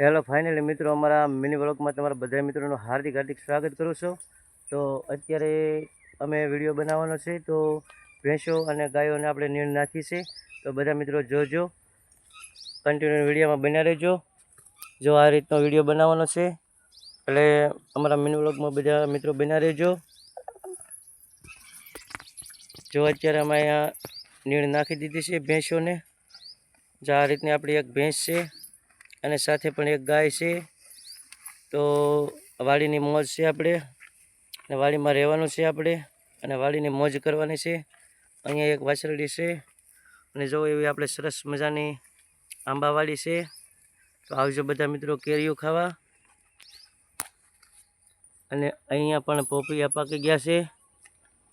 Hello finally મિત્રો, અમારા mini બ્લોગમાં તમારા બધા મિત્રોનું હાર્દિક હાર્દિક સ્વાગત કરું છું. તો અત્યારે અમે વીડિયો બનાવવાનો છે, તો ભેંસો અને ગાયોને આપણે નીણ નાખી છે. તો બધા મિત્રો જોજો કન્ટિન્યુ વિડીયોમાં બન્યા રહેજો. જો આ રીતનો વીડિયો બનાવવાનો છે, એટલે અમારા મિની બ્લોગમાં બધા મિત્રો બન્યા રહેજો. જો અત્યારે અમે અહીંયા નીણ નાખી દીધી છે ભેંસોને. જો આ રીતની આપણી એક ભેંસ છે. અને સાથે પણ એક ગાય છે. તો વાડીની મોજ છે આપણે. અને વાડીમાં રહેવાનું છે આપણે. અને વાડીની મોજ કરવાની છે. અહીંયા એક વાછરડી છે. અને જો એવી આપણે સરસ મજાની આંબાવાડી છે. તો આવજો બધા મિત્રો કેરીઓ ખાવા. અને અહીંયા પણ પોપિયા પાકી ગયા છે.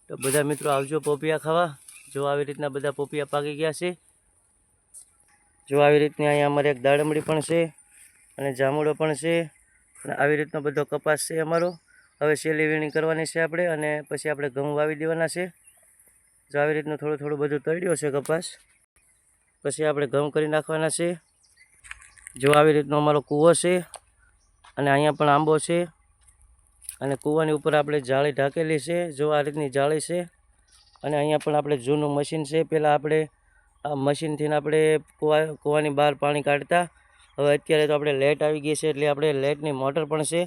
તો બધા મિત્રો આવજો પોપિયા ખાવા. જો આવી રીતના બધા પોપિયા પાકી ગયા છે. જો આવી રીતની અહીંયા અમારે એક દાડમડી પણ છે અને જામુડો પણ છે. અને આવી રીતનો બધો કપાસ છે અમારો. હવે શેલી વીણી કરવાની છે આપણે અને પછી આપણે ઘઉં વાવી દેવાના છે. જો આવી રીતનું થોડું થોડું બધું તળ્યો છે કપાસ. પછી આપણે ઘઉં કરી નાખવાના છે. જો આવી રીતનો અમારો કૂવો છે અને અહીંયા પણ આંબો છે. અને કૂવાની ઉપર આપણે જાળી ઢાંકેલી છે. જો આ રીતની જાળી છે અને અહીંયા પણ આપણે જૂનું મશીન છે. પહેલાં આપણે આ મશીનથી આપણે કૂવા, કૂવાની બહાર પાણી કાઢતા. હવે અત્યારે તો આપણે લેટ આવી ગઈ છે એટલે આપણે લાઇટની મોટર પણ છે.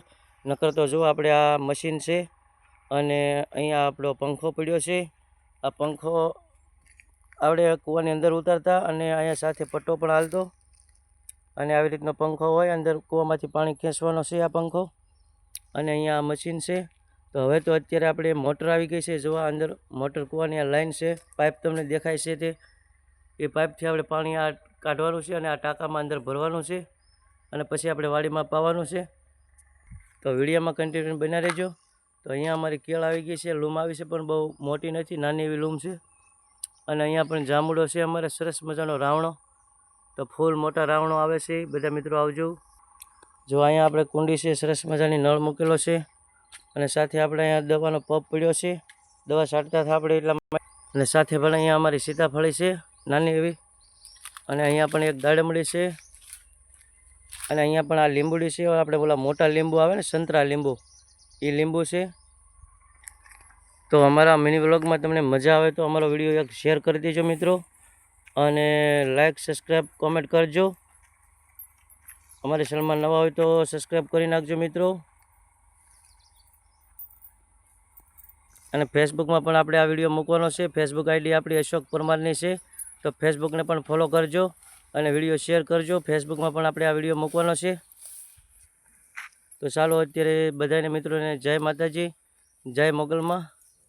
નકર તો જો આપણે આ મશીન છે અને અહીંયા આપણો પંખો પડ્યો છે. આ પંખો આપણે કૂવાની અંદર ઉતારતા અને અહીંયા સાથે પટ્ટો પણ હાલતો. અને આવી રીતનો પંખો હોય, અંદર કૂવામાંથી પાણી ખેંચવાનો છે આ પંખો. અને અહીંયા આ મશીન છે. તો હવે તો અત્યારે આપણે મોટર આવી ગઈ છે. જોવા અંદર મોટર કૂવાની આ લાઈન છે પાઇપ તમને દેખાય છે તે. એ પાઇપથી આપણે પાણી આ કાઢવાનું છે અને આ ટાંકામાં અંદર ભરવાનું છે અને પછી આપણે વાડીમાં પાવાનું છે. તો વિડીયામાં કન્ટિન્યુ બના રહેજો. તો અહીંયા અમારી કેળ આવી ગઈ છે, લૂમ આવી છે, પણ બહુ મોટી નથી, નાની એવી લૂમ છે. અને અહીંયા પણ જાંબુડો છે અમારે, સરસ મજાનો રાવણો. તો ફૂલ મોટા રાવણો આવે છે, બધા મિત્રો આવજો. જો અહીંયા આપણે કુંડી છે, સરસ મજાની નળ મૂકેલો છે. અને સાથે આપણે અહીંયા દવાનો પપ પડ્યો છે. દવા છાંટતા આપણે એટલા અને સાથે પણ અહીંયા અમારી સીતાફળી છે. નાની એવી. અને અહીંયા પણ એક દાડમડી છે. અને અહીંયા પણ આ લીંબુડી છે. આપણે બોલા મોટા લીંબુ આવે ને, સંતરા લીંબુ એ લીંબુ છે. તો અમારા મિની વ્લોગમાં તમને મજા આવે તો અમારો વીડિયો એક શેર કરી દેજો મિત્રો. અને લાઇક સબસ્ક્રાઈબ, કોમેન્ટ કરજો. અમારી ચેનલમાં નવા હોય તો સબસ્ક્રાઈબ કરી નાખજો મિત્રો. અને ફેસબુકમાં પણ આપણે આ વીડિયો મૂકવાનો છે. ફેસબુક આઈડી આપણી અશોક પરમારની છે. તો ફેસબુકને પણ ફોલો કરજો અને વીડિયો શેર કરજો. ફેસબુકમાં પણ આપણે આ વીડિયો મૂકવાનો છે. તો ચાલો અત્યારે બધાને મિત્રોને જય માતાજી, જય મોગલમાં,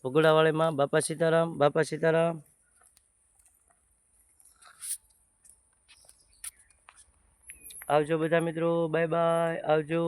ભોગડાવાળીમાં, બાપા સીતારામ બાપા સીતારામ. આવજો બધા મિત્રો બાય બાય આવજો.